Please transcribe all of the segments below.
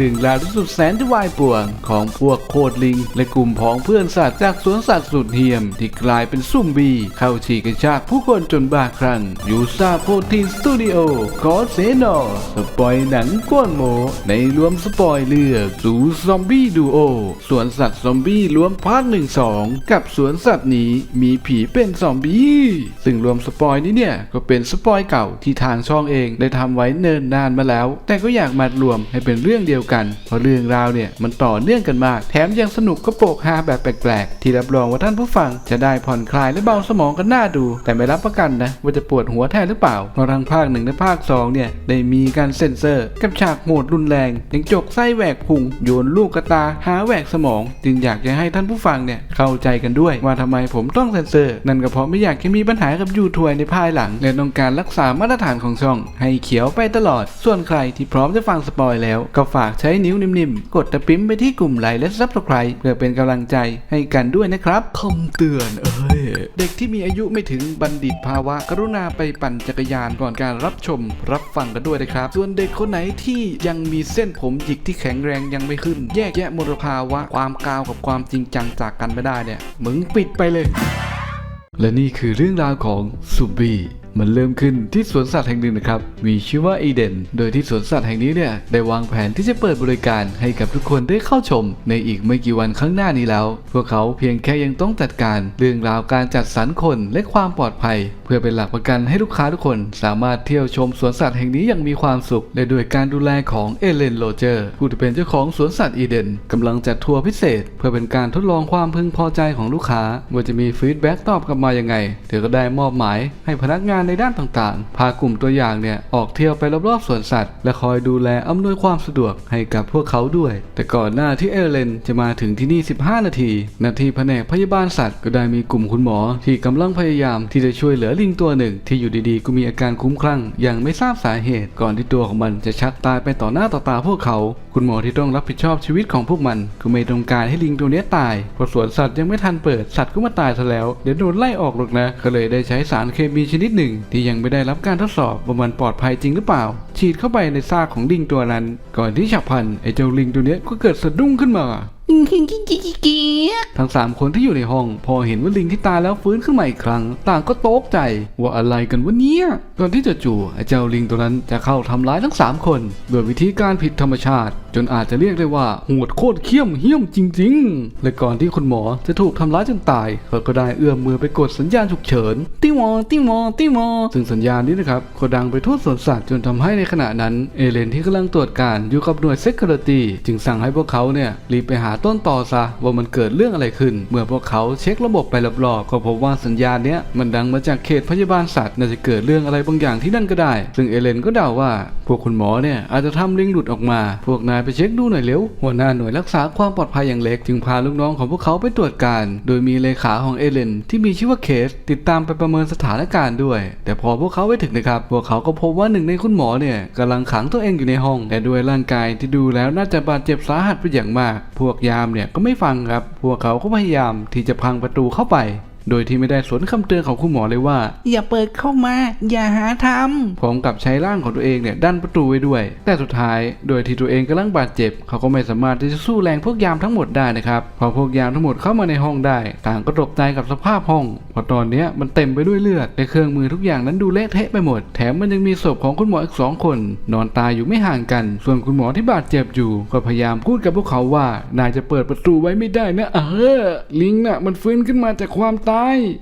เรื่งราวที่สุดแสนจะวายป่วงของพวกโคดลิง และกลุ่มพ้องเพื่อนสัตว์จากสวนสัตว์สุดเหี่ยม ที่กลายเป็นซุ่มบี เข้าฉีกกระชากผู้คนจนบ้าคลั่งยูซาโพทีสตูดิโอขอเสนอสปอยหนังก้วนโม ในรวมสปอยเลือกสูซอมบี้ดูโอสวนสัตว์ซอมบี้รวมพาร์ทหนึ่งสองกับสวนสัตว์นี้มีผีเป็นซอมบี้ซึ่งรวมสปอยนี้เนี่ยก็เป็นสปอยเก่าที่ทางช่องเองได้ทำไว้เนิ่นนานมาแล้ว แต่ก็อยากมารวมให้เป็นเรื่องเดียวกัน เพราะเรื่องราวเนี่ยมันต่อเนื่องกันมาก แถมยังสนุกก็โปกฮาแบบแปลกๆ ที่รับรองว่าท่านผู้ฟังจะได้ผ่อนคลายและเบาสมองกันหน้าดู แต่ไม่รับประกันนะว่าจะปวดหัวแทนหรือเปล่า เพราะทั้งภาคหนึ่งและภาคสองเนี่ยได้มีการเซ็นเซอร์ กับฉากโหดรุนแรงยังจกไส้แหวกพุงโยนลูกกระตาหาแหวกสมอง จึงอยากจะให้ท่านผู้ฟังเนี่ยเข้าใจกันด้วย ว่าทำไมผมต้องเซ็นเซอร์ นั่นก็เพราะไม่อยากจะมีปัญหากับยูทวยในภายหลังและต้องการรักษามาตรฐานของช่อง ให้เขียวไปตลอด ส่วนใครที่พร้อมจะฟังสปอยแล้วก็ฝากใช้นิ้วนิ่มๆ กดตะปิ๊มไปที่กลุ่มไลค์และซับสไครต์เพื่อเป็นกำลังใจให้กันด้วยนะครับคำเตือนเอ้ยเด็กที่มีอายุไม่ถึงบัณฑิตภาวะ กรุณาไปปั่นจักรยานก่อนการรับชม รับฟังกันด้วยนะครับ ส่วนเด็กคนไหนที่ยังมีเส้นผมหยิกที่แข็งแรงยังไม่ขึ้น แยกแยะมลภาวะความกาวกับความจริงจังจากกันไม่ได้เนี่ยมึงปิดไปเลย และนี่คือเรื่องราวของซูบี้ มันเริ่มขึ้นที่สวนสัตว์แห่งหนึ่งนะครับ มีชื่อว่าอีเดน โดยที่สวนสัตว์แห่งนี้เนี่ยได้วางแผนที่จะเปิดบริการให้กับทุกคนได้เข้าชม ในอีกไม่กี่วันข้างหน้านี้แล้ว พวกเขาเพียงแค่ยังต้องจัดการ เรื่องราวการจัดสรรคนและความปลอดภัย พื่อเป็นหลักประกันให้ลูกค้าทุกคนสามารถเที่ยวชมสวนสัตว์แห่งนี้อย่างมีความสุขและด้วยการดูแลของเอเลนโรเจอร์ผู้ที่เป็นเจ้าของสวนสัตว์อีเดนกำลังจัดทัวร์พิเศษ เพื่อเป็นการทดลองความพึงพอใจของลูกค้าว่าจะมีฟีดแบ็กตอบกลับมายังไง เธอก็ได้มอบหมายให้พนักงานในด้านต่างๆ พากลุ่มตัวอย่างเนี่ยออกเที่ยวไปรอบๆสวนสัตว์ และคอยดูแลอำนวยความสะดวกให้กับพวกเขาด้วย แต่ก่อนหน้าที่เอเลนจะมาถึงที่นี่ 15 นาที นาทีแผนกพยาบาลสัตว์ก็ได้มีกลุ่มคุณหมอที่กำลังพยายามที่จะช่วยเหลือลิงตัวหนึ่งที่อยู่ดีๆก็มีอาการคุ้มคลั่งอย่างไม่ทราบสาเหตุก่อนที่ตัวของมันจะชักตายไปต่อหน้าต่อตาพวกเขา คุณหมอที่ต้องรับผิดชอบชีวิตของพวกมันก็ไม่ต้องการให้ลิงตัวนี้ตายเพราะสวนสัตว์ยังไม่ทันเปิดสัตว์ก็มาตายซะแล้วเดี๋ยวโดนไล่ออกหรอกนะก็เลยได้ใช้สารเคมีชนิดหนึ่ง ที่ยังไม่ได้รับการทดสอบว่ามันปลอดภัยจริงหรือเปล่า ฉีดเข้าไปในซากของลิงตัวนั้น ก่อนที่ฉับพลันไอ้เจ้าลิงตัวนี้ก็เกิดสะดุ้งขึ้นมา ทั้ง3คนที่อยู่ในห้อง พอเห็นว่าลิงที่ตายแล้วฟื้นขึ้นมาอีกครั้ง ต่างก็ตกใจว่าอะไรกันวะเนี่ยก่อนที่จะจู่ไอ้เจ้าลิงตัวนั้นจะเข้าทำร้ายทั้ง3คนโดยวิธีการผิดธรรมชาติ จนอาจจะเรียกได้ว่าโหดโคตรเขี้ยมเหี้ยมจริง ๆ และก่อนที่คุณหมอจะถูกทำร้ายจนตายเขาก็ได้เอื้อมมือไปกดสัญญาณฉุกเฉินติ้วอติ้วอติ้วอซึ่งสัญญาณนี้นะครับก็ดังไปทั่วสวนสัตว์จนทำให้ในขณะนั้นเอเลนที่กำลังตรวจการอยู่กับหน่วย Security จึงสั่งให้พวกเขาเนี่ยรีบไปหาต้นต่อซะว่ามันเกิดเรื่องอะไรขึ้น เมื่อพวกเขาเช็คระบบไปรอบๆก็พบว่าสัญญาณเนี้ยมันดังมาจากเขตพยาบาลสัตว์น่าจะเกิดเรื่องอะไรบางอย่างที่นั่นก็ได้ ซึ่งเอเลนก็เดาว่า พวกคุณหมอเนี่ยอาจจะทำลิงหลุดออกมา พวกนายไปเช็คดูหน่อยเร็วหัวหน้าหน่วยรักษาความปลอดภัยอย่างเล็ก จึงพาลูกน้องของพวกเขาไปตรวจการ โดยมีเลขาของเอเลนที่มีชื่อว่าเคส ติดตามไปประเมินสถานการณ์ด้วย แต่พอพวกเขาไปถึงนะครับพวกเขาก็พบว่าหนึ่งในคุณหมอเนี่ยกำลังขังตัวเองอยู่ในห้องแต่ด้วยร่างกายที่ดูแล้วน่าจะบาดเจ็บสาหัสเป็นอย่างมาก พวกยามเนี่ยก็ไม่ฟังครับ พวกเขาก็พยายามที่จะพังประตูเข้าไป โดยที่ไม่ได้สนคำเตือนของคุณหมอเลยว่า อย่าเปิดเข้ามา อย่าหาทพร้อมกับใช้ร่างของตัวเองเนี่ยดันประตูไว้ด้วย แต่สุดท้ายโดยที่ตัวเองกำลังบาดเจ็บ เขาก็ไม่สามารถที่จะสู้แรงพวกยามทั้งหมดได้นะครับพอพวกยามทั้งหมดเข้ามาในห้องได้ ต่างก็ตกใจกับสภาพห้องเพราะตอนเนี้ยมันเต็มไปด้วยเลือดและเครื่องมือทุกอย่างนั้นดูเละเทะไปหมด แถมมันยังมีศพของคุณหมออีกสองคน นอนตายอยู่ไม่ห่างกัน ส่วนคุณหมอที่บาดเจ็บอยู่ ก็พยายามพูดกับพวกเขาว่านายจะเปิดประตูไว้ไม่ได้นะเออลิงน่ะมันฟื้นขึ้นมาจากความตาย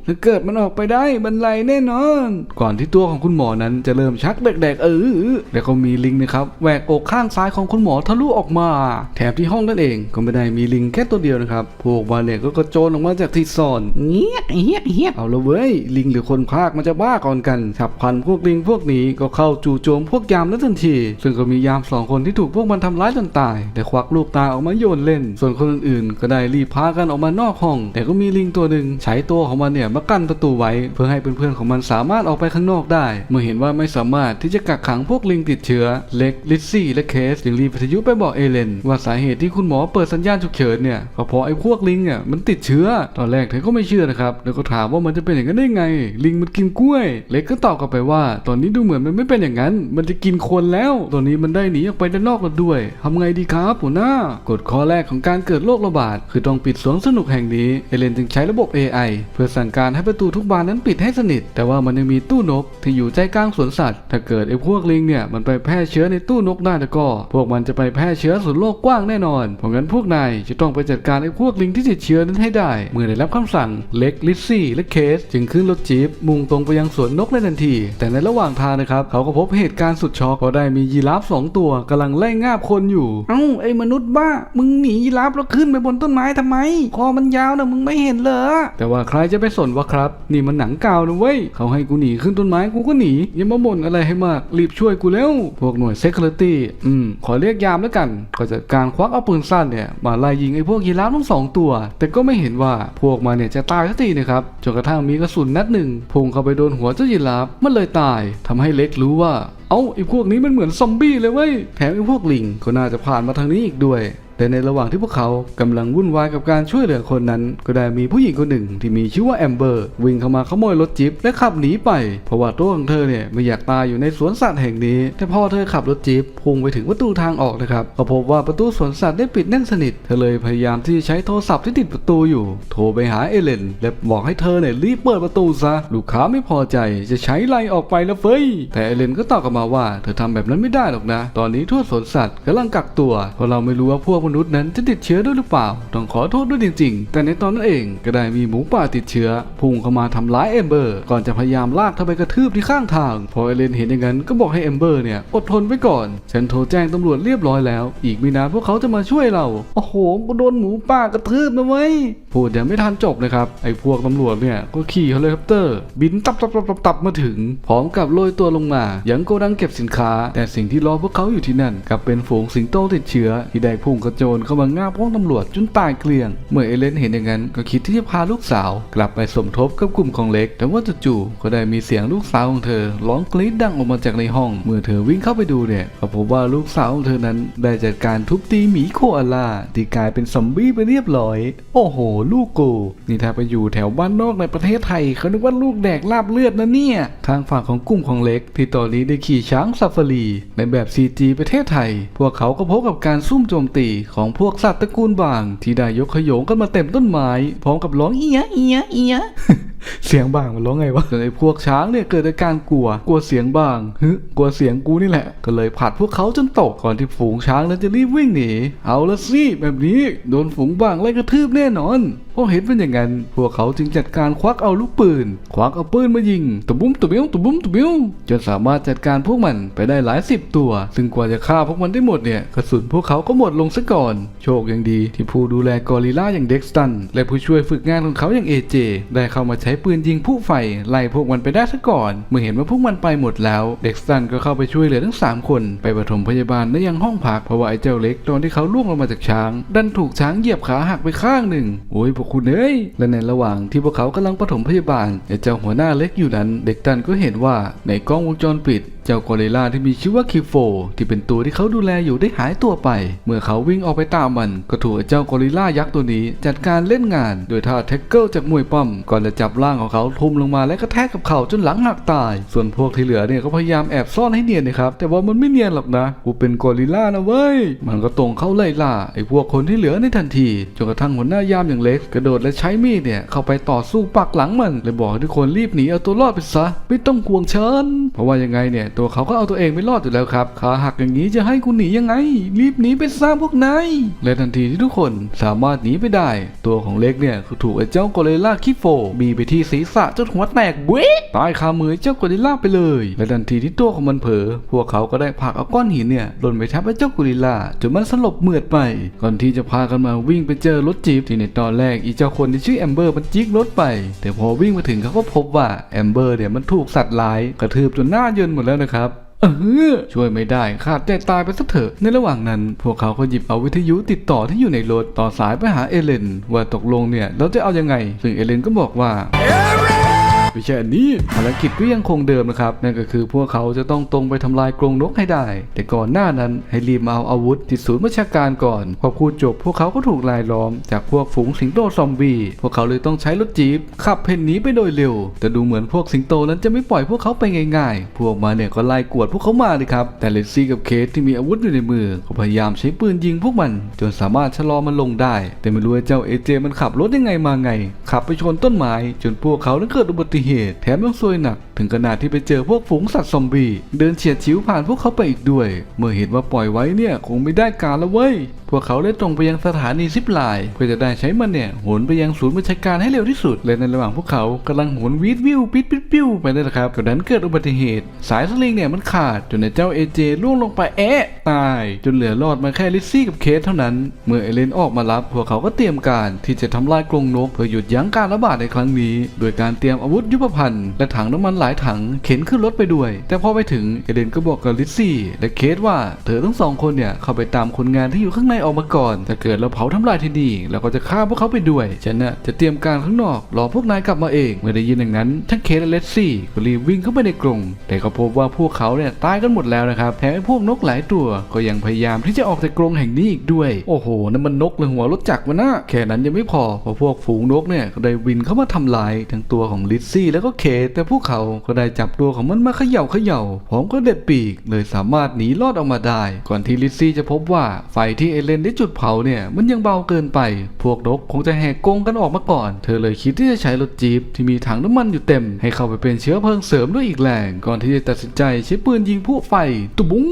ถ้าเกิดมันออกไปได้บรรลัยแน่นอน ก่อนที่ตัวของคุณหมอนั้นจะเริ่มชักแดกๆเออแล้วก็มีลิงนะครับแหวกอกข้างซ้ายของคุณหมอทะลุออกมา แถมที่ห้องนั่นเองก็ไม่ได้มีลิงแค่ตัวเดียวนะครับพวกบาเนี่ก็กระโจนออกมาจากที่ซ่อนเงี้ยเฮียเฮียเอาละเว้ยลิงหรือคนพากมันจะบ้าก่อนกันฉับพลันพวกลิงพวกนี้ก็เข้าจู่โจมพวกยามนั้นทันที ซึ่งก็มียามสองคนที่ถูกพวกมันทำร้ายจนตายแต่ควักลูกตาออกมาโยนเล่น ส่วนคนอื่นๆ ก็ได้รีบพากันออกมานอกห้อง แต่ก็มีลิงตัวหนึ่งใช้ตัวของมันเนี่ยมากั้นประตูไว้ เพื่อให้เพื่อนๆของมันสามารถออกไปข้างนอกได้ เมื่อเห็นว่าไม่สามารถที่จะกักขังพวกลิงติดเชื้อ เล็กลิซซี่และเคสจึงรีบวิทยุไปบอกเอเลน ว่าสาเหตุที่คุณหมอเปิดสัญญาณฉุกเฉินเนี่ยก็เพราะไอ้พวกลิงเนี่ยมันติดเชื้อ ตอนแรกเธอก็ไม่เชื่อนะครับแล้วก็ถามว่ามันจะเป็นอย่างนั้นได้ไง ลิงมันกินกล้วย เล็กก็ตอบกลับไปว่า ตอนนี้ดูเหมือนมันไม่เป็นอย่างนั้น มันจะกินคนแล้ว ตอนนี้มันได้หนีออกไปด้านนอกแล้วด้วยทำไงดีครับหัวหน้ากฎข้อแรกของการเกิดโรคระบาดคือต้องปิดสวนสนุกแห่งนี้เอเลนจึงใช้ระบบ AI เพื่อสั่งการให้ประตูทุกบานนั้นปิดให้สนิท แต่ว่ามันยังมีตู้นกที่อยู่ใจกลางสวนสัตว์ ถ้าเกิดไอ้พวกลิงเนี่ยมันไปแพร่เชื้อในตู้นกได้แล้วก็ พวกมันจะไปแพร่เชื้อสู่โลกกว้างแน่นอน เพราะงั้นพวกนายจะต้องไปจัดการไอ้พวกลิงที่ติดเชื้อนั้นให้ได้ เมื่อได้รับคำสั่งเล็กลิซซี่และเคส จึงขึ้นรถจี๊ปมุ่งตรงไปยังสวนนกในทันที แต่ในระหว่างทางนะครับเขาก็พบเหตุการณ์สุดช็อกเพราะได้มียีราฟสองตัวกำลังไล่งาบคนอยู่เอ้าไอ้มนุษย์บ้ามึงหนียีราฟแล้วขึ้นไปบนต้นไม้ทำไมคอมันยาวนะมึงไม่เห็นเหรอแต่ว่าครจะไปสนวะครับ นี่มันหนังกาวนะเว้ย เขาให้กูหนีขึ้นต้นไม้กูก็หนี อย่ามาบ่นอะไรให้มาก รีบช่วยกูแล้ว พวกหน่วย Security อืม ขอเรียกยามแล้วกัน ก็จัดการควักเอาปืนสั้นเนี่ย มาไล่ยิงไอ้พวกยีราฟทั้งสองตัว แต่ก็ไม่เห็นว่าพวกมันเนี่ยจะตายสักทีนะครับ จนกระทั่งมีกระสุนนัดหนึ่งพุ่งเข้าไปโดนหัวเจ้ายีราฟ มันเลยตายทำให้เล็กรู้ว่า เอ้าไอ้พวกนี้มันเหมือนซอมบี้เลยเว้ย แถมไอ้พวกลิงก็น่าจะผ่านมาทางนี้อีกด้วย แต่ในระหว่างที่พวกเขากำลังวุ่นวายกับการช่วยเหลือคนนั้น ก็ได้มีผู้หญิงคนหนึ่งที่มีชื่อว่าแอมเบอร์ วิ่งเข้ามาขโมยรถจิ๊บและขับหนีไป เพราะว่าตัวของเธอเนี่ยไม่อยากตายอยู่ในสวนสัตว์แห่งนี้ แต่พอเธอขับรถจิ๊บพุ่งไปถึงประตูทางออกนะครับก็พบว่าประตูสวนสัตว์ได้ปิดแน่นสนิท เธอเลยพยายามที่จะใช้โทรศัพท์ที่ติดประตูอยู่ โทรไปหาเอเลนและบอกให้เธอเนี่ยรีบเปิดประตูซะ ลูกค้าไม่พอใจจะใช้ไล่ออกไปแล้วเฟ้ย แต่เอเลนก็ตอบกลับมาว่า เธอทำแบบนั้นไม่ได้หรอกนะ ตอนนี้ทั่วสวนสัตว์กำลังกักตัวเพราะเราไม่รู้ว่าพวกมนุษย์นั้นจะติดเชื้อด้วยหรือเปล่า ต้องขอโทษด้วยจริง ๆ แต่ในตอนนั้นเองก็ได้มีหมูป่าติดเชื้อ พุ่งเข้ามาทำร้ายเอมเบอร์ ก่อนจะพยายามลากเธอไปกระทืบที่ข้างทาง พอเอเลนเห็นอย่างนั้นก็บอกให้เอมเบอร์เนี่ยอดทนไว้ก่อน ฉันโทรแจ้งตำรวจเรียบร้อยแล้ว อีกไม่นานพวกเขาจะมาช่วยเรา โอ้โหก็โดนหมูป่ากระทืบนะเว้ย พูดยังไม่ทันจบนะครับ ไอ้พวกตำรวจเนี่ยก็ขี่เฮลิคอปเตอร์ บินตับตับตับตับตับมาถึง พร้อมกับโรยตัวลงมา ยังโกดังเก็บสินค้า แต่สิ่งที่รอพวกเขาอยู่ที่นั่นกลับเป็นฝูงสิงโตติดเชื้อที่ได้พุ่งกระโจนเข้ามางาบห้องตำรวจจนตายเกลี้ยง เมื่อเอเลนเห็นอย่างนั้นก็คิดที่จะพาลูกสาว กลับไปสมทบกับกลุ่มของเล็ก แต่ว่าจู่ๆก็ได้มีเสียงลูกสาวของเธอร้องกรี๊ดดังออกมาจากในห้อง เมื่อเธอวิ่งเข้าไปดูเนี่ยก็พบว่าลูกสาวของเธอนั้นได้จัดการทุบตีหมีโคอาล่าที่กลายเป็นซอมบี้ไปเรียบร้อย โอ้โห ลูกกูนี่ถ้าไปอยู่แถวบ้านนอกในประเทศไทยเขานึกว่าลูกแดกลาบเลือดนะเนี่ยทางฝั่งของกลุ่มของเล็ก ที่ตอนนี้ได้ขี่ช้างซาฟารีในแบบ CG ประเทศไทย พวกเขาก็พบกับการซุ่มโจมตีของพวกสัตว์ตระกูลบาง ที่ได้ยกขโยงกันมาเต็มต้นไม้พร้อมกับร้องเอียเอียเอีย เสียงบางมันร้องไงวะจนไอ้พวกช้างเนี่ยเกิดอาการกลัว กลัวเสียงบางฮึกลัวเสียงกูนี่แหละ ก็เลยผลัดพวกเขาจนตกก่อนที่ฝูงช้างนั้นจะรีบวิ่งหนี เอาละสิแบบนี้โดนฝูงบางไล่กระทืบแน่นอนพอเห็นเป็นอย่างนั้น พวกเขาจึงจัดการควักเอาลูกปืน ควักเอาปืนมายิงตุบุ้มตุบิ้วตุบุ้มตุบิ้วจนสามารถจัดการพวกมันไปได้หลายสิบตัว ซึ่งกว่าจะฆ่าพวกมันได้หมดเนี่ยกระสุนพวกเขาก็หมดลงซะก่อน โชคยังดีที่ผู้ดูแลกอริลลาอย่างเด็กสตันและผู้ช่วยฝึกงานของเขาอย่างเอเจได้เข้ามาใช้ปืนยิงผู้ไฟไล่พวกมันไปได้ซะก่อน เมื่อเห็นว่าพวกมันไปหมดแล้ว เด็กสตันก็เข้าไปช่วยเหลือทั้งสามคนไปปฐมพยาบาลและยังห้องพักเพราะว่าไอ้เจ้าเล็กตอนที่เขาล่วงลงมาจากช้าง ดันถูกช้างเหยียบขาหักไปข้างหนึ่งโอ้ยพวกคุณเอ้ยและในระหว่างที่พวกเขากำลังปฐมพยาบาลไอ้เจ้าหัวหน้าเล็กอยู่นั้น เด็กตันก็เห็นว่าในกล้องวงจรปิด เจ้ากอริลลาที่มีชื่อว่าคิโฟที่เป็นตัวที่เขาดูแลอยู่ได้หายตัวไป เมื่อเขาวิ่งออกไปตามมัน ก็ถูกเจ้ากอริลลายักษ์ตัวนี้จัดการเล่นงาน โดยท่าแท็กเกิลจากมวยป้อม ก่อนจะจับร่างของเขาทุ่มลงมาและกระแทกกับเขาจนหลังหักตาย ส่วนพวกที่เหลือเนี่ยก็พยายามแอบซ่อนให้เนียนนะครับแต่ว่ามันไม่เนียนหรอกนะกูเป็นกอริลลานะเว้ยมันก็ตรงเข้าไล่ล่าไอ้พวกคนที่เหลือในทันทีจนกระทั่งหัวหน้ายามอย่างเล็ก กระโดดและใช้มีดเนี่ยเข้าไปต่อสู้ปักหลังมันเลยบอกให้ทุกคนรีบหนีเอาตัวรอดไปซะไม่ต้องห่วงฉันเพราะว่ายังไงเนี่ยตัวเขาก็เอาตัวเองไม่รอดอยู่แล้วครับ ขาหักอย่างนี้จะให้กูหนียังไง รีบหนีไปซะพวกนายและทันทีที่ทุกคนสามารถหนีไปได้ ตัวของเล็กเนี่ยก็ถูกไอ้เจ้ากอริลลาคิโฟบีไปที่ศีรษะจนหัวแตกเว้ตายคามือเจ้ากอริลลาไปเลย และทันทีที่ตัวของมันเผลอพวกเขาก็ได้ผลักเอาก้อนหินเนี่ยหล่นไปทับไอ้เจ้ากอริลลาจนมันสลบเหมือดไป ก่อนที่จะพากันมาวิ่งไปเจอรถจีบที่ในตอนแรกอีเจ้าคนที่ชื่อแอมเบอร์มันจิกรถไป แต่พอวิ่งมาถึงเขาก็พบว่าแอมเบอร์เนี่ยมันถูกสัตว์ร้ายกระทืบจนหน้าเยินหมดแล้วนะครับเออช่วยไม่ได้ขาดใจตายไปสักเถอะ ในระหว่างนั้น พวกเขาก็หยิบเอาวิทยุติดต่อที่อยู่ในรถต่อสายไปหาเอเลน ว่าตกลงเนี่ย เราจะเอายังไง ซึ่งเอเลนก็บอกว่า ไม่ใช่อันนี้ภารกิจก็ยังคงเดิมนะครับนั่นก็คือพวกเขาจะต้องตรงไปทำลายกรงนกให้ได้ แต่ก่อนหน้านั้นให้รีบมาเอาอาวุธที่ศูนย์บัญชาการก่อนพอพูดจบ พวกเขาก็ถูกลายล้อม จากพวกฝูงสิงโตซอมบี้พวกเขาเลยต้องใช้รถจี๊ปขับเพ่นหนีไปโดยเร็ว แต่ดูเหมือนพวกสิงโตนั้นจะไม่ปล่อยพวกเขาไปง่ายๆ พวกมาเนี่ยก็ไล่กวดพวกเขามาเลยครับแต่เลซี่กับเคสที่มีอาวุธอยู่ในมือก็พยายามใช้ปืนยิงพวกมัน จนสามารถชะลอมันลงได้ แต่ไม่รู้ว่าเจ้าเอเจมันขับรถยังไงมาไง ขับไปชนต้นไม้จนพวกเขานั้นเกิดอุบัติเหตุ แถมยังซวยหนัก ถึงขนาดที่ไปเจอพวกฝูงสัตว์ซอมบี้เดินเฉียดฉิวผ่านพวกเขาไปอีกด้วย เมื่อเห็นว่าปล่อยไว้เนี่ยคงไม่ได้การแล้วเว้ย พวกเขาเลยตรงไปยังสถานีซิปไลน์เพื่อจะได้ใช้มันเนี่ยโหนไปยังศูนย์บัญชาการให้เร็วที่สุด และในระหว่างพวกเขากำลังโหนวีดวิวปิดปิดปิ้วไปนั่นแหละครับก็นั้นเกิดอุบัติเหตุ สายสลิงเนี่ยมันขาดจนในเจ้าเอเจล่วงลงไปแอะตาย จนเหลือรอดมาแค่ลิซซี่กับเคสเท่านั้น เมื่อเอเลนออกมารับพวกเขาก็เตรียมการที่จะทำลายกรงนกเพื่อหยุดยั้งการระบาดในครั้งนี้ โดยการเตรียมอาวุธยุทโธภัณฑ์และถังน้ำมันหลายถังเข็นขึ้นรถไปด้วย แต่พอไปถึงเอเลนก็บอกกับลิซซี่และเคสว่าเธอทั้งสองคนเนี่ยเข้าไปตามคนงานที่อยู่ข้างในออกมาก่อน ถ้าเกิดเราเผาทำลายที่นี่เราก็จะฆ่าพวกเขาไปด้วยฉันน่ะจะเตรียมการข้างนอกรอพวกนายกลับมาเองเมื่อได้ยินอย่างนั้นทั้งเคสและเลซซี่ก็รีบวิ่งเข้าไปในกรงแต่ก็พบว่าพวกเขาเนี่ยตายกันหมดแล้วนะครับแถมไอ้พวกนกหลายตัวก็ยังพยายามที่จะออกจากกรงแห่งนี้อีกด้วยโอ้โหนั่นมันนกหรือหัวรถจักรวะนะแค่นั้นยังไม่พอเพราะพวกฝูงนกเนี่ยก็ได้วินเข้ามาทำลายทั้งตัวของลิซซี่แล้วก็เคสแต่พวกเขาก็ได้จับตัวของมันมาเขย่าเขย่าพร้อมก็เด็ดปีก เลยสามารถหนีรอดออกมาได้ ก่อนที่ลิซซี่จะพบว่าไฟที่เอเลนได้จุดเผาเนี่ยมันยังเบาเกินไป พวกนกคงจะแหกกงกันออกมาก่อน เธอเลยคิดที่จะใช้รถจี๊ปที่มีถังน้ำมันอยู่เต็ม ให้เข้าไปเป็นเชื้อเพลิงเสริมด้วยอีกแรงก่อนที่จะตัดสินใจใช้ปืนยิงผู้ไฟตุบุ้ง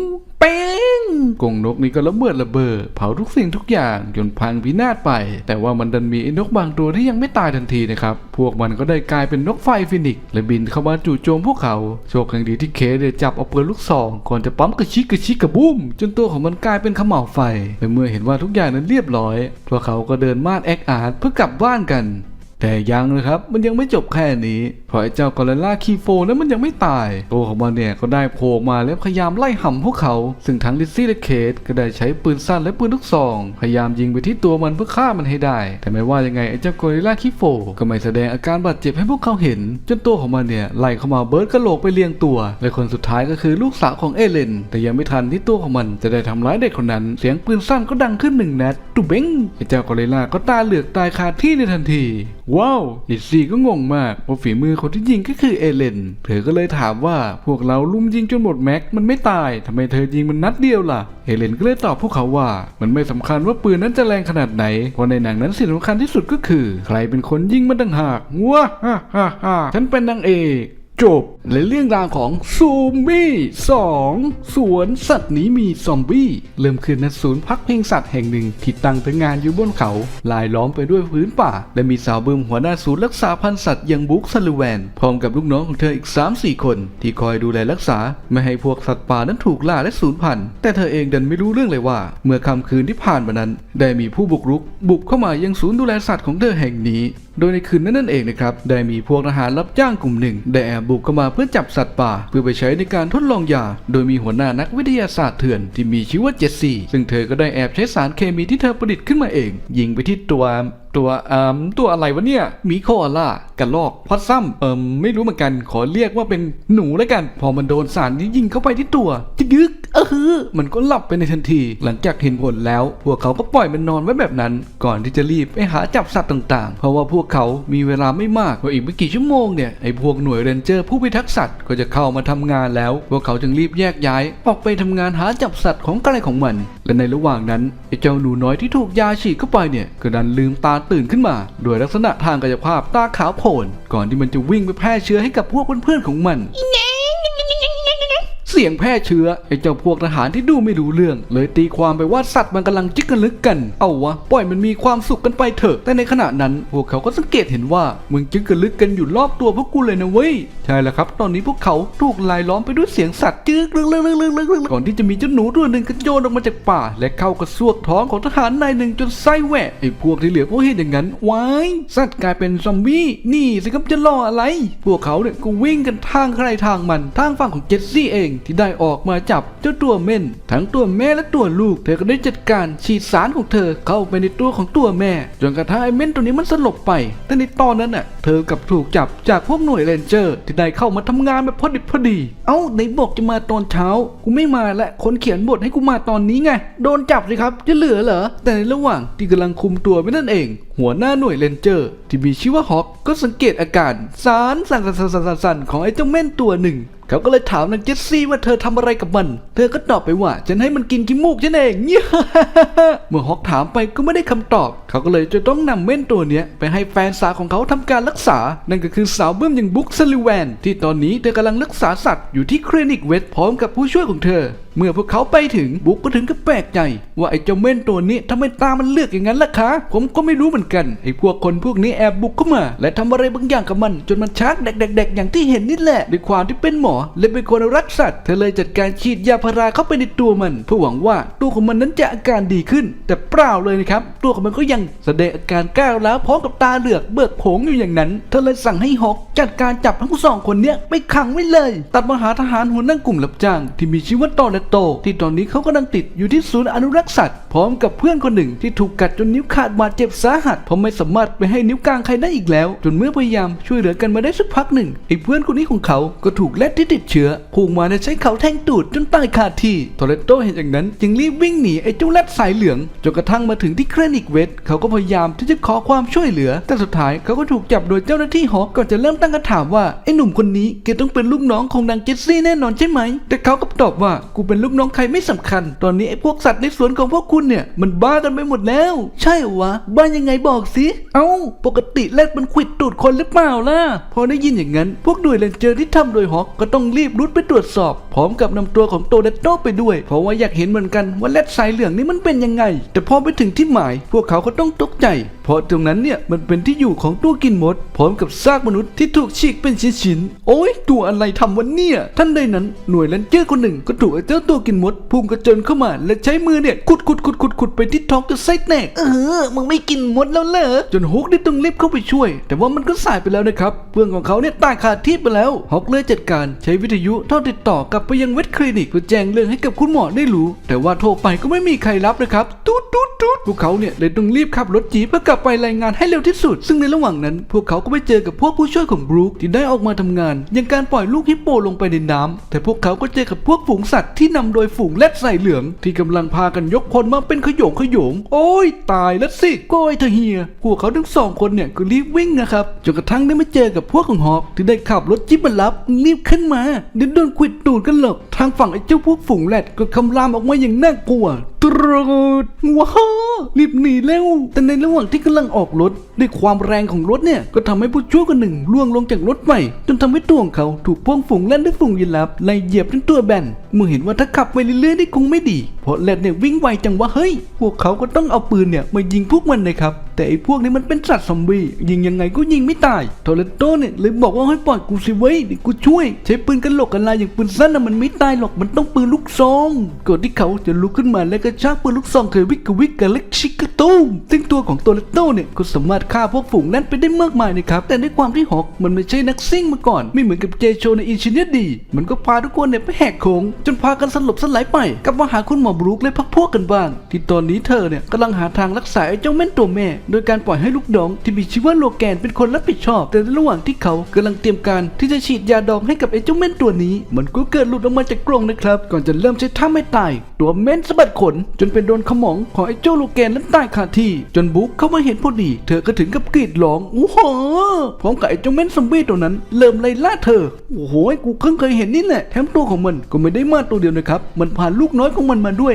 ป้งกงนกนี้ก็ระเบิดระเบ้อเผาทุกสิ่งทุกอย่างจนพังพินาศไป แต่ว่ามันดันมีไอ้นกบางตัวที่ยังไม่ตายทันทีนะครับพวกมันก็ได้กลายเป็นนกไฟฟินิกและบินเข้ามาจู่โจมพวกเขาโชคยังดีที่เคสเนี่ยจับเอาปืนลูกซองก่อนจะปั๊มกระชิกกระชิกกระบุ้มจนตัวของมันกลายเป็นขม่าวไฟและเมื่อเห็นว่าทุกอย่างนั้นเรียบร้อยพวกเขาก็เดินมาดแอคอาร์ตเพื่อกลับบ้านกัน แต่ยังนะครับมันยังไม่จบแค่นี้เพราะไอ้เจ้ากอริลลาคีโฟนั้นมันยังไม่ตาย ตัวของมันเนี่ยก็ได้โผล่มาแล้วพยายามไล่ห่ำพวกเขา ซึ่งทั้งลิซซี่และเคทก็ได้ใช้ปืนสั้นและปืนลูกซอง พยายามยิงไปที่ตัวมันเพื่อฆ่ามันให้ได้ แต่ไม่ว่ายังไงไอ้เจ้ากอริลลาคีโฟก็ไม่แสดงอาการบาดเจ็บให้พวกเขาเห็น จนตัวของมันเนี่ยไล่เข้ามาเบิร์ดกระโหลกไปเลียงตัวและคนสุดท้ายก็คือลูกสาวของเอเลน แต่ยังไม่ทันที่ตัวของมันจะได้ทำร้ายเด็กคนนั้น เสียงปืนสั้นก็ดังขึ้นหนึ่งนัดตุเบ้งไอ้เจ้ากอริลลาก็ตาเหลือกตายคาที่ในทันทีว้าวลิซซี่ก็งงมากว่าฝีมือคนที่ยิงก็คือเอเลน เธอก็เลยถามว่าพวกเราลุมยิงจนหมดแม็กมันไม่ตายทำไมเธอยิงมันนัดเดียวล่ะ เอเลนก็เลยตอบพวกเขาว่า มันไม่สำคัญว่าปืนนั้นจะแรงขนาดไหนเพราะในหนังนั้นสิ่งสำคัญที่สุดก็คือ ใครเป็นคนยิงมันต่างหากว้าฮ่าฮ่าฮ่าฉันเป็นนางเอก จบและเรื่องราวของซูมบี้2สวนสัตว์นี้มีซอมบี้ เริ่มขึ้นณศูนย์พักพิงสัตว์แห่งหนึ่งที่ตั้งตระงานอยู่บนเขาลายล้อมไปด้วยพื้นป่า และมีสาวบึมหัวหน้าศูนย์รักษาพันธุ์สัตว์อยังบุ๊กซัลลูแวนพร้อมกับลูกน้องของเธออีก 3-4 คน ที่คอยดูแลรักษา ไม่ให้พวกสัตว์ป่านั้นถูกล่าและสูญพันธุ์แต่เธอเองดันไม่รู้เรื่องเลยว่า เมื่อค่ำคืนที่ผ่านมานั้น ได้มีผู้บุกรุก บุกเข้ามายังศูนย์ดูแลสัตว์ของเธอแห่งนี้ โดยในคืนนั้นนั่นเองนะครับ ได้มีพวกทหารรับจ้างกลุ่มหนึ่ง ได้แอบบุกเข้ามาเพื่อจับสัตว์ป่า เพื่อไปใช้ในการทดลองยา โดยมีหัวหน้านักวิทยาศาสตร์เถื่อนที่มีชื่อว่าเจสซี่ซึ่งเธอก็ได้แอบใช้สารเคมีที่เธอประดิษฐ์ขึ้นมาเอง ยิงไปที่ตัว ตัวอ่าตัวอะไรวะเนี่ยมีโคอาล่ากระลอกพอดซัมเอิมไม่รู้เหมือนกันขอเรียกว่าเป็นหนูแล้วกัน พอมันโดนสารนี้ยิงเข้าไปที่ตัวจึกึกเออฮือมันก็หลับไปในทันที หลังจากเห็นผลแล้ว พวกเขาก็ปล่อยมันนอนไว้แบบนั้น ก่อนที่จะรีบไปหาจับสัตว์ต่างๆ เพราะว่าพวกเขามีเวลาไม่มากพราอีกไม่กี่ชั่วโมงเนี่ยไอ้พวกหน่วยเรนเจอร์ผู้พิทักษ์สัตว์ก็จะเข้ามาทำงานแล้ว พวกเขาจึงรีบแยกย้าย ออกไปทำงานหาจับสัตว์ของใครของมันและในระหว่างนั้นไอ้เจ้าหนูน้อยที่ถูกยาฉีดเข้าไปเนี่ยก็ดันลืมตาตื่นขึ้นมาด้วยลักษณะทางกายภาพตาขาวโพลนก่อนที่มันจะวิ่งไปแพร่เชื้อให้กับพวกเพื่อนๆของมัน เสียงแพร่เชื้อไอ้เจ้าพวกทหารที่ดูไม่รู้เรื่อง เลยตีความไปว่าสัตว์มันกำลังจิกกันลึกกัน เอาวะปล่อยมันมีความสุขกันไปเถอะ แต่ในขณะนั้น พวกเขาก็สังเกตเห็นว่ามึงจิกกันลึกกันอยู่รอบตัวพวกกูเลยนะเว้ย ใช่แล้วครับ ตอนนี้พวกเขาถูกลายล้อมไปด้วยเสียงสัตว์จึกลึกลึกลึกลึกลึกลึกก่อนที่จะมีเจ้าหนูตัวหนึ่งกระโจนออกมาจากป่า และเข้ากระซวกท้องของทหารนายหนึ่งจนไส้แหวะไอ้พวกที่เหลือพวกเห็นอย่างนั้นว้ายสัตว์กลายเป็นซอมบี้นี่สิครับจะรออะไร พวกเขาเนี่ยก็วิ่งกันทางใครทางมันทางฝั่งของเจสซี่เองที่ได้ออกมาจับเจ้าตัวเม่น ทั้งตัวแม่และตัวลูก เธอก็ได้จัดการฉีดสารของเธอเข้าไปในตัวของตัวแม่ จนกระทั่งไอ้เม่นตัวนี้มันสลบไป แต่ในตอนนั้นน่ะ เธอกับถูกจับจากพวกหน่วยเรนเจอร์ ที่ได้เข้ามาทำงานแบบพอดิบพอดี เอ้าไหนบอกจะมาตอนเช้า กูไม่มาและคนเขียนบทให้กูมาตอนนี้ไง โดนจับสิครับ จะเหลือเหรอ แต่ในระหว่างที่กำลังคุมตัวไว้นั่นเอง หัวหน้าหน่วยเรนเจอร์ ที่มีชื่อว่าฮอกก็สังเกตอาการสารสั่นสั่นสั่นของไอ้เจ้าเม่นตัวหนึ่ง เขาก็เลยถามนางเจสซี่ว่าเธอทำอะไรกับมัน เธอก็ตอบไปว่า ฉันให้มันกินขี้มูกฉันเองเมื่อฮอกถามไปก็ไม่ได้คำตอบ เขาก็เลยจะต้องนำเม่นตัวเนี้ยไปให้แฟนสาวของเขาทำการรักษา นั่นก็คือสาวเบิ้มอย่างบุ๊กซลิแวน ที่ตอนนี้เธอกำลังรักษาสัตว์อยู่ที่คลินิกเวทพร้อมกับผู้ช่วยของเธอ เมื่อพวกเขาไปถึงบุ๊กก็ถึงกับแปลกใจ ว่าไอ้เจ้าเม่นตัวนี้ทำไมตามันเลือกอย่างนั้นล่ะคะ ผมก็ไม่รู้เหมือนกันไอ้พวกคนพวกนี้แอบบุกเข้ามา และทำอะไรบางอย่างกับมัน จนมันชักแดกๆอย่างที่เห็นนี่แหละด้วยความที่เป็นหมอ และเป็นคนรักสัตว์เธอเลยจัดการฉีดยาพาราเข้าไปในตัวมันเพื่อหวังว่าตัวของมันนั้นจะอาการดีขึ้น แต่เปล่าเลยนะครับตัวของมันก็ยังแสดงอาการก้าวร้าวพร้อมกับตาเหลือกเบิกผงอยู่อย่างนั้น เธอเลยสั่งให้ฮอกจัดการจับทั้งสองคนเนี้ยไปขังไว้เลย ตัดมาหาทหารหัวหน้ากลุ่มรับจ้างที่มีชื่อว่าตอและโต ที่ตอนนี้เขากำลังติดอยู่ที่ศูนย์อนุรักษ์สัตว์พร้อมกับเพื่อนคนหนึ่งที่ถูกกัดจนนิ้วขาดบาดเจ็บสาหัสเพราะไม่สามารถไปให้นิ้วกลางใครได้อีกแล้ว จนเมื่อพยายามช่วยเหลือกันมาได้สักพักหนึ่งไอ้เพื่อนคนนี้ของเขาก็ถูกแรดที่ติดเชื้อพุ่งมาและใช้เขาแทงตูดจนตายคาที่โทเลโตเห็นอย่างนั้นจึงรีบวิ่งหนีไอ้เจ้าแรดสายเหลืองจนกระทั่งมาถึงที่คลินิกเวทเขาก็พยายามที่จะขอความช่วยเหลือ แต่สุดท้ายเขาก็ถูกจับโดยเจ้าหน้าที่หอก่อนจะเริ่มตั้งคำถามว่าไอ้หนุ่มคนนี้แกต้องเป็นลูกน้องของนางเจสซี่แน่นอนใช่ไหมแต่เขาก็ตอบว่ากูเป็นลูกน้องใครไม่สำคัญ ตอนนี้ไอ้พวกสัตว์ในสวนของพวกคุณเนี่ยมันบ้ากันไปหมดแล้ว ใช่หวะ บ้ายังไงบอกสิเอ้า ปกติแรดมันขวิดตูดคนหรือเปล่าล่ะ พอได้ยินอย่างนั้น พวกหน่วยเรนเจอร์ที่ทำโดยฮอกก็ต้องรีบรุดไปตรวจสอบ พร้อมกับนำตัวของโตเดโตไปด้วย เพราะว่าอยากเห็นเหมือนกันว่าแรดสายเหลืองนี่มันเป็นยังไง แต่พอไปถึงที่หมาย พวกเขาก็ต้องตกใจ เพราะตรงนั้นเนี่ยมันเป็นที่อยู่ของตัวกินมด พร้อมกับซากมนุษย์ที่ถูกฉีกเป็นชิ้นๆโอ้ยตัวอะไรทำวันเนี่ยท่านใดนั้นหน่วยเลนเจอร์คนหนึ่งก็ถูกไอ้เจ้าตัวกินมดพุ่งกระเจินเข้ามา และใช้มือเนี่ยขุดขุดขุดขุดขุดไปที่ท้องจนไส้แตกเออมึงไม่กินมดแล้วเหรอจนฮุกได้ต้องรีบเข้าไปช่วย แต่ว่ามันก็สายไปแล้วนะครับเพื่อนของเขาเนี่ยตายคาที่ไปแล้วฮอกเลยจัดการใช้วิทยุโทรติดต่อกลับไปยังเวทคลินิกเพื่อแจ้งเรื่องให้กับคุณหมอได้รู้ แต่ว่าโทรไปก็ไม่มีใครรับนะครับตูดตูดตูดพวกเขาเนี่ยเลยต้องรีบขับรถจีบเพื่อกลับไปรายงานให้เร็วที่สุด ซึ่งในระหว่างนั้น พวกเขาก็ไปเจอกับพวกผู้ช่วยของบรูคที่ได้ออกมาทำงานอย่างการปล่อยลูกฮิปโปลงไปในน้ำแต่พวกเขาก็เจอกับพวกฝูงสัตว์ที่นำโดยฝูงแรดใส่เหลือง ที่กำลังพากันยกพลมาเป็นขโยงขโยง โอ้ย ตายแล้วสิโก้ยเธอเฮีย พวกเขาทั้งสองคนเนี่ยก็รีบวิ่งนะครับจนกระทั่งได้มาเจอกับพวกของฮอกที่ได้ขับรถจิ๊บมารับรีบขึ้นมาเดี๋ยวโดนขวิดตูดกันหรอกทางฝั่งไอ้เจ้าพวกฝูงแรดก็คำรามออกมาอย่างน่ากลัวตรดว้าวรีบหนีแล้วแต่ในระหว่างที่กำลังออกรถ ด้วยความแรงของรถเนี่ย ก็ทำให้ผู้ช่วยคนหนึ่งล่วงลงจากรถไปจนทำให้ตัวของเขาถูกพวกฝูงแล่นด้วยฝูงยีราฟไล่เหยียบจนตัวแบนเมื่อเห็นว่าถ้าขับไปเรื่อยๆนี่คงไม่ดี เพราะแรดเนี่ยวิ่งไวจังว่าเฮ้ย พวกเขาก็ต้องเอาปืนเนี่ยมายิงพวกมันนะครับแต่ไอ้พวกนี้มันเป็นสัตว์ซอมบี้ยิงยังไงก็ยิงไม่ตายโทเลโตเนี่ยเลยบอกว่าให้ปล่อยกูสิเว้ยเดี๋ยวกูช่วย ใช้ปืนกันหลกกันลายอย่างปืนสั้นน่ะมันไม่ตายหรอกมันต้องปืนลูกซองก่อนที่เขาจะลุกขึ้นมาแล้วก็ชักปืนลูกซองเคยวิกกวิกกะเล็กชิกกะตูมซึ่งตัวของโทเลโตเนี่ยก็สามารถฆ่าพวกฝูงนั้นไปได้มากมายนะครับแต่ในความที่ฮอกมันไม่ใช่นักซิ่งมาก่อน ไม่เหมือนกับเจโชในอินชิเนียดี มันก็พาทุกคนเนี่ยไปแหกโค้งจนพากันสลบสลายไปกับมาหาคุณหมอบรูคและพักพวกกันบ้าง ที่ตอนนี้เธอเนี่ยกำลังหาทางรักษาไอ้เจ้าแม่นตัวแม่โดยการปล่อยให้ลูกดองที่มีชื่อว่าโลแกนเป็นคนรับผิดชอบ แต่ในระหว่างที่เขากำลังเตรียมการที่จะฉีดยาดองให้กับไอ้เจ้าแม่นตัวนี้ มันก็เกิดหลุดออกมาจากกรงนะครับ ก่อนจะเริ่มใช้ท่าไม่ตาย ตัวเม่นสะบัดขน จนเป็นโดนขมองของไอ้เจ้าโลแกนนั้นตายคาที่ จนบุ๊กเข้ามาเห็นพอดี เธอก็ถึงกับกรีดร้องโอ้โหพร้อมกับไอ้เจ้าแม่นซอมบี้ตัวนั้น เริ่มไล่ล่าเธอโอ้โหกูเพิ่งเคยเห็นนี่แหละแถมตัวของมันก็ไม่ได้มาตัวเดียวนะครับมันพาลูกน้อยของมันมาด้วย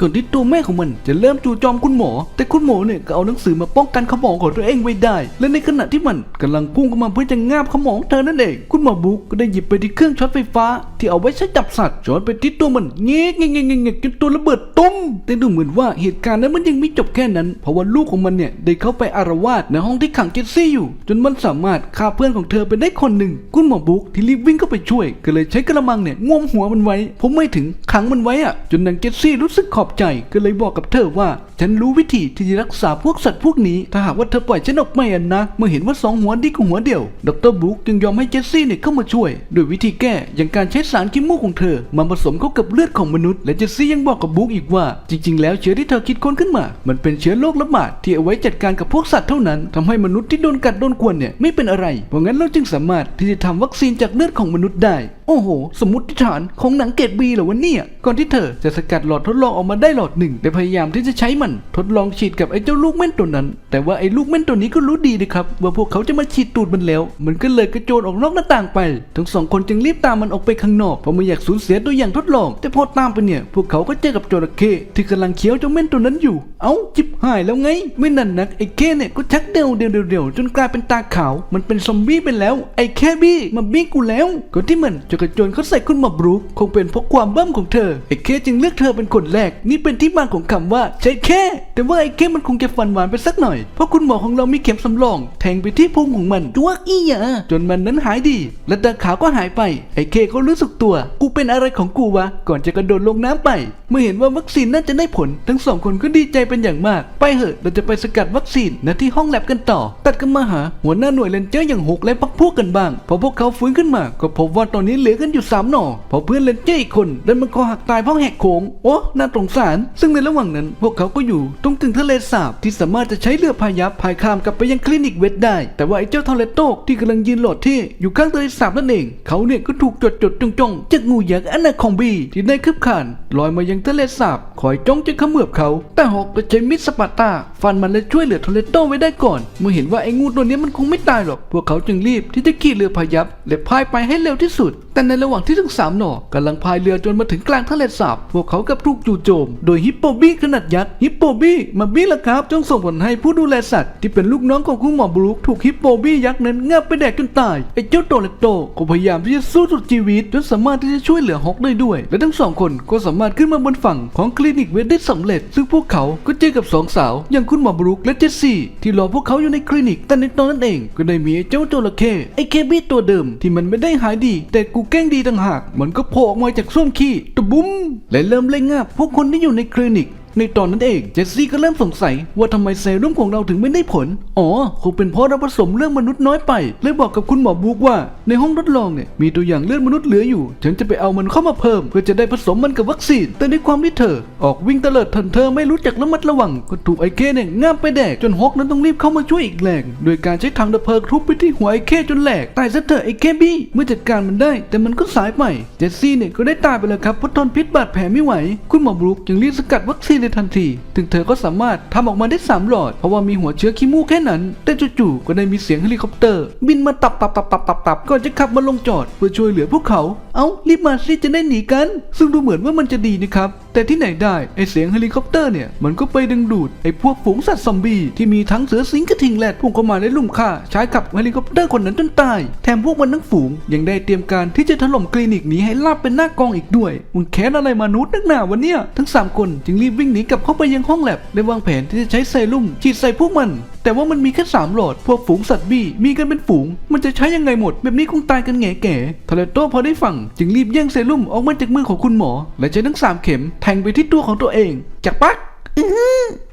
ก่อนที่ตัวแม่ของมันจะเริ่มจู่โจอมคุณหมอ แต่คุณหมอเนี่ยก็เอาหนังสือมาป้องกันขมองของตัวเองไว้ได้ และในขณะที่มันกำลังพุ่งเข้ามาเพื่อจะงาบขมองเธอนั่นเอง คุณหมอบุ๊กก็ได้หยิบไปที่เครื่องช็อตไฟฟ้า ที่เอาไว้ใช้จับสัตว์ช็อตไปที่ตัวมันเงี้ยเงี้ยเงี้ยเงี้ยจนตัวระเบิดตุ้มแต่ดูเหมือนว่าเหตุการณ์นั้นมันยังไม่จบแค่นั้น เพราะว่าลูกของมันเนี่ยได้เข้าไปอารวาสในห้องที่ขังเจสซี่อยู่ จนมันสามารถฆ่าเพื่อนของเธอไปได้คนหนึ่ง คุณหมอบุ๊กที่รีบวิ่งเข้าไปช่วย ก็เลยใช้กระมังเนี่ยงวมหัวมันไว้ผมไม่ถึงขังมันไว้อะจนนางเจสซี่รู้สึกขอบใจก็เลยบอกกับเธอว่า ฉันรู้วิธีที่จะรักษาพวกสัตว์พวกนี้ ถ้าหากว่าเธอปล่อยฉันออกไปอะนนะ เมื่อเห็นว่าสองหัวดีกว่าหัวเดียว ดรบรูคจึงยอมให้เจสซี่เนี่ยเข้ามาช่วย โดยวิธีแก้อย่างการใช้สารขี้มูกของเธอ มาผสมเข้ากับเลือดของมนุษย์ และเจสซี่ยังบอกกับบรูคอีกว่า จริง ๆ แล้วเชื้อที่เธอคิดค้นขึ้นมา มันเป็นเชื้อโรคระบาดที่เอาไว้จัดการกับพวกสัตว์เท่านั้นทำให้มนุษย์ที่โดนกัดโดนกวนเนี่ยไม่เป็นอะไร เพราะงั้นเราจึงสามารถที่จะทำวัคซีนจากเลือดของมนุษย์ได้ โอ้โห สมมติฐานของหนังเกรดบีเหรอวะเนี่ย ก่อนที่เธอจะสกัดหลอดทดลองออกมาได้หลอดหนึ่งได้พยายามที่จะใช้มันทดลองฉีดกับไอ้เจ้าลูกเม่นตัวนั้น แต่ว่าไอ้ลูกเม่นตัวนี้ก็รู้ดีนะครับว่าพวกเขาจะมาฉีดตูดมันแล้ว มันก็เลยกระโจนออกนอกหน้าต่างไป ทั้งสองคนจึงรีบตามมันออกไปข้างนอกเพราะไม่อยากสูญเสียตัวอย่างทดลอง แต่พอตามไปเนี่ย พวกเขาก็เจอกับจระเข้ที่กำลังเคี้ยวเจ้าเม่นตัวนั้นอยู่ เอ้าจิบหายแล้วไง ไม่นันนักไอ้เข้เนี่ยก็ชักเดียวเดียวเดียวจนกลายเป็นตาขาว มันเป็นซอมบี้ไปแล้ว ไอ้แค่บี้มาบี้กูแล้วก่อนที่มันจะกระโจนเขาใส่คุณหมอบรูคคงเป็นเพราะความเบิ้มของเธอไอ้เคจึงเลือกเธอเป็นคนแรก นี่เป็นที่มาของคำว่าใช้แค่ แต่ว่าไอ้เคมันคงจะฟันหวานไปสักหน่อย เพราะคุณหมอของเรามีเข็มสำรอง แทงไปที่พุงของมันจ้วกอีหยาจนมันนั้นหายดี และตาขาวก็หายไป ไอ้เคก็รู้สึกตัว กูเป็นอะไรของกูวะ ก่อนจะกระโดดลงน้ำไป เมื่อเห็นว่าวัคซีนน่าจะได้ผล ทั้งสองคนก็ดีใจเป็นอย่างมาก ไปเหอะ เราจะไปสกัดวัคซีนณที่ห้องแลบกันต่อ ตัดกันมาหาหัวหน้าหน่วยเลนเจอร์อย่างหกและพักพวกกันบ้าง พอพวกเขาฟื้นขึ้นมา ก็พบว่าตอนนี้เหลือกันอยู่สามหน่อพอเพื่อนเลนเจอร์อีกคนดันมันคอหักตายเพราะแหกโค้งโอ้น่าสงสาร ซึ่งในระหว่างนั้น พวกเขาก็อยู่ตรงกึ่งทะเลสาบที่สามารถจะใช้เรือพายัพพายข้ามกลับไปยังคลินิกเวทได้ แต่ว่าไอ้เจ้าทอร์เรโตที่กำลังยืนหลอดที่อยู่ข้างทะเลสาบนั่นเองเขาเนี่ยก็ถูกจดจดจ้องจ้องจากงูยักษ์อนาคองบีที่ได้คืบคลานลอยมายังทะเลสาบคอยจ้องจะขมือบเขา แต่ฮอกก็ใช้มิดสปาร์ตาฟันมันและช่วยเหลือทอร์เรโตไว้ได้ก่อน เมื่อเห็นว่าไอ้งูตัวนี้มันคงไม่ตายหรอก พวกเขาจึงรีบที่จะขี่เรือพายัพและพายไปให้เร็วที่สุดแต่ในระหว่างที่ทั้งสามหน่อกำลังพายเรือจนมาถึงกลางทะเลสาบพวกเขากับถูกจู่โจม โดยฮิปโปบี้ขนาดยักษ์ฮิปโปบี้มาบี้ละครับจงส่งผลให้ผู้ดูแลสัตว์ที่เป็นลูกน้องของคุณหมอบรูคถูกฮิปโปบี้ยักษ์นั้นงับไปแดกจนตายไอ้เจ้าโตเลโตก็พยายามที่จะสู้สุดชีวิตจนสามารถที่จะช่วยเหลือฮอกได้ด้วย และทั้งสองคนก็สามารถขึ้นมาบนฝั่งของคลินิกเวทได้สำเร็จ ซึ่งพวกเขาก็เจอกับสองสาว อย่างคุณหมอบรูคและเจสซี่ที่รอพวกเขาอยู่ในคลินิกแต่ในตอนนั้นเองก็ได้มีไอ้เจ้าโจระเข้ไอ้เคบี้ตัวเดิมที่มันไม่ได้หายดีแต่กูแกล้งดีต่างหาก มันก็โผล่ออกมาจากส้วมขี้ตะบุ้มและเริ่มเล่นงาบพวกคนที่อยู่ในคลินิก ในตอนนั้นเองเจสซี่ก็เริ่มสงสัยว่าทำไมเซรุ่มของเราถึงไม่ได้ผล อ๋อ คงเป็นเพราะเราผสมเรื่องมนุษย์น้อยไป เลยบอกกับคุณหมอบุ๊กว่า ในห้องทดลองเนี่ยมีตัวอย่างเลือดมนุษย์เหลืออยู่ ฉันจะไปเอามันเข้ามาเพิ่ม เพื่อจะได้ผสมมันกับวัคซีน แต่ในความที่เธอ ออกวิ่งเตลิดทันเธอไม่รู้จักระมัดระวัง ก็ถูกไอเคเนี่ยง่ามไปแดกจนฮอกนั้นต้องรีบเข้ามาช่วยอีกแรงโดยการใช้ถังดับเพลิงทุบไปที่หัวไอเคจนแหลกตายซะเถอะไอเคบี้เมื่อจัดการมันได้ แต่มันก็สายไปเจสซี่เนี่ยก็ได้ตายไปแล้วครับเพราะทนพิษบาดแผลไม่ไหว คุณหมอบรูคจึงรีบสกัดวัคซีนในทันที ถึงเธอก็สามารถทำออกมาได้สามหลอด เพราะว่ามีหัวเชื้อขี้มูกแค่นั้น แต่จู่ๆก็ได้มีเสียงเฮลิคอปเตอร์ บินมาตับตับตับตับตับตับก่อนจะขับมาลงจอดเพื่อช่วยเหลือพวกเขา เอ้ารีบมาสิจะได้หนีกัน ซึ่งดูเหมือนว่ามันจะดีนะครับ แต่ที่ไหนได้ไอเสียงเฮลิคอปเตอร์เนี่ยมันก็ไปดึงดูดไอพวกฝูงสัตว์ซอมบี้ที่มีทั้งเสือสิงกระทิงแรดพุ่งเข้ามาและลุ่มฆ่าใช้ขับเฮลิคอปเตอร์คนนั้นจนตาย แถมพวกมันทั้งฝูงยังได้เตรียมการที่จะถล่มคลินิกนี้ให้ราบเป็นหน้ากองอีกด้วยมึงแค้นอะไรมนุษย์นักหนาวะเนี่ยทั้งสามคนจึงรีบวิ่งหนีกลับเข้าไปยังห้องแลบและวางแผนที่จะใช้เซรุ่มฉีดใส่พวกมันแต่ว่ามันมีแค่สามหลอด พวกฝูงสัตว์บี้มีกันเป็นฝูง มันจะใช้ยังไงหมด แบบนี้คงตายกันแง่แก่ทาเลโตพอได้ฟังจึงรีบแย่งเซรุ่มออกมาจากมือของคุณหมอ และใช้ทั้งสามเข็มแทงไปที่ตัวของตัวเอง จากปัก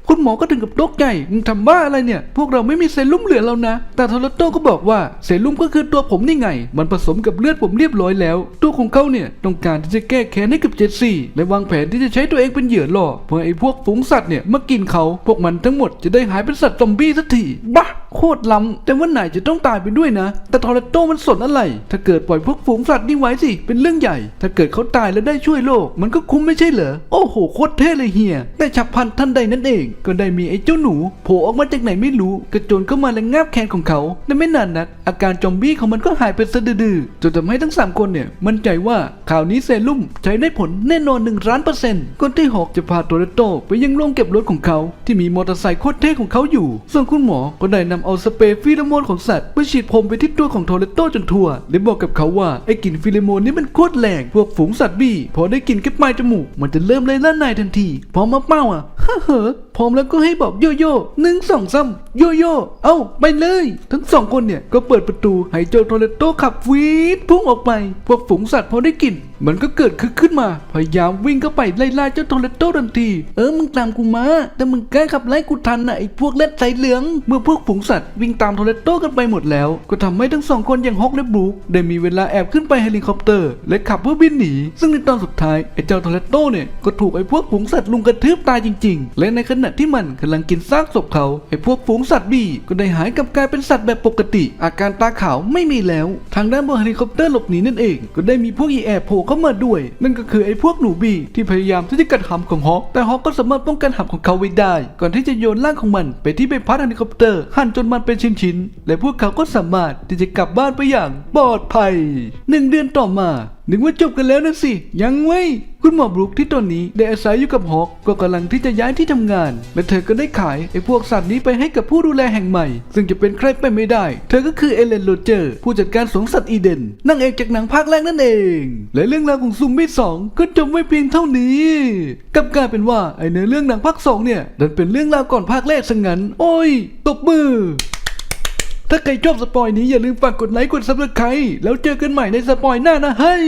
คุณหมอก็ถึงกับตกใจมึงทำบ้าอะไรเนี่ย พวกเราไม่มีเซรุ่มเหลือแล้วนะ แต่ทอร์โตก็บอกว่าเซรุ่มก็คือตัวผมนี่ไง มันผสมกับเลือดผมเรียบร้อยแล้ว ตัวของเขาเนี่ยต้องการที่จะแก้แค้นให้กับเจสซี่และวางแผนที่จะใช้ตัวเองเป็นเหยื่อล่อเพื่อไอ้พวกฝูงสัตว์เนี่ยมากินเขาพวกมันทั้งหมดจะได้หายเป็นสัตว์ซอมบี้สักทีบ้าโคตรล้ำแต่ว่าไหนจะต้องตายไปด้วยนะ แต่ทอร์เรโตมันสนอะไร ถ้าเกิดปล่อยพวกฝูงสัตว์นี่ไว้สิ เป็นเรื่องใหญ่ ถ้าเกิดเขาตายแล้วได้ช่วยโลก มันก็คุ้มไม่ใช่เหรอ โอ้โหโคตรเท่เลยเฮีย แต่ฉับพลันทันใดนั่นเอง ก็ได้มีไอ้เจ้าหนูโผล่ออกมาจากไหนไม่รู้ กระโจนเข้ามาและงับแขนของเขาและไม่นานนักอาการจอมบี้ของมันก็หายไปซะดือๆจนทำให้ทั้งสามคนเนี่ยมั่นใจว่าข่าวนี้เซรุ่มใช้ได้ผลแน่นอนหนึ่งล้านเปอร์เซ็นต์ก่อนที่หอกจะพาโตเรโตไปยังโรงเก็บรถของเขา ที่มีมอเตอร์ไซค์โคตรเท่ของเขาอยู่ ส่วนคุณหมอก็ได้นำเอาสเปรย์ฟีโรโมนของสัตว์ไปฉีดพรมไปที่ตัวของโทเรโตจนทั่ว และบอกกับเขาว่าไอ้กลิ่นฟีโรโมนนี่มันโคตรแรงพวกฝูงสัตว์บี้พอได้กลิ่นแค่ปลายจมูก มันจะเริ่มเลยล่านายทันที พร้อมมาเป้าอะเฮ้อพร้อมแล้วก็ให้บอกโยโย่หนึ่งสองสาม โยโย่เอ้าไปเลย ทั้งสองคนเนี่ยก็เปิดประตูให้เจ้าโทเลโตขับวีดพุ่งออกไป พวกฝูงสัตว์พอได้กลิ่น มันก็เกิดคึกขึ้นมา พยายามวิ่งเข้าไปไล่ล่าเจ้าโทเลโตทันที เออมึงตามกูมา แต่มึงแกล้ขับไล่กูทันนะไอ้พวกเล็ดสายเหลือง เมื่อพวกฝูงสัตว์วิ่งตามโทเลโตกันไปหมดแล้ว ก็ทำให้ทั้งสองคนอย่างฮอกและบรูคได้มีเวลาแอบขึ้นไปเฮลิคอปเตอร์ และขับเพื่อบินหนี ซึ่งในตอนสุดท้ายไอ้เจ้าโทเลโตเนี่ยก็ถูกไอ้พวกฝูงสัตว์ลุมกระทืบตายจริง ๆ และในขณะที่มันกำลังกินซากศพเขาไอ้พวกฝูงสัตว์บีก็ได้หายกลับกลายเป็นสัตว์แบบปกติ อาการตาขาวไม่มีแล้ว ทางด้านบนเฮลิคอปเตอร์หลบหนีนั่นเอง ก็ได้มีพวกอีแอบโผล่เข้ามาด้วย นั่นก็คือไอ้พวกหนูบีที่พยายามที่จะกัดหำของฮอกแต่ฮอกก็สามารถป้องกันหำของเขาไว้ได้ ก่อนที่จะโยนร่างของมันไปที่ใบพัดเฮลิคอปเตอร์หั่นจนมันเป็นชิ้นๆและพวกเขาก็สามารถที่จะกลับบ้านไปอย่างปลอดภัยหนึ่งเดือนต่อมา นึกว่าจบกันแล้วนะสิ ยังไว้ยคุณหมอบรุกที่ตอนนี้ได้อาศัยอยู่กับฮอกก็กำลังที่จะย้ายที่ทำงาน และเธอก็ได้ขายไอ้พวกสัตว์นี้ไปให้กับผู้ดูแลแห่งใหม่ ซึ่งจะเป็นใครไปไม่ได้ เธอก็คือเอเลนโรเจอร์ ผู้จัดการสวนสัตว์อีเดนนางเอกจากหนังภาคแรกนั่นเอง และเรื่องราวของซุมบี้สองก็จบไว้เพียงเท่านี้กับกลายเป็นว่าไอ้เนื้อเรื่องหนังภาคสองเนี่ยดันเป็นเรื่องราวก่อนภาคแรกซะงั้น โอ้ย ตบมือ ถ้าใครชอบสปอยนี้อย่าลืมฝากกดไลค์กดซับสไครต์แล้วเจอกันใหม่ในสปอยหน้านะเฮ้ย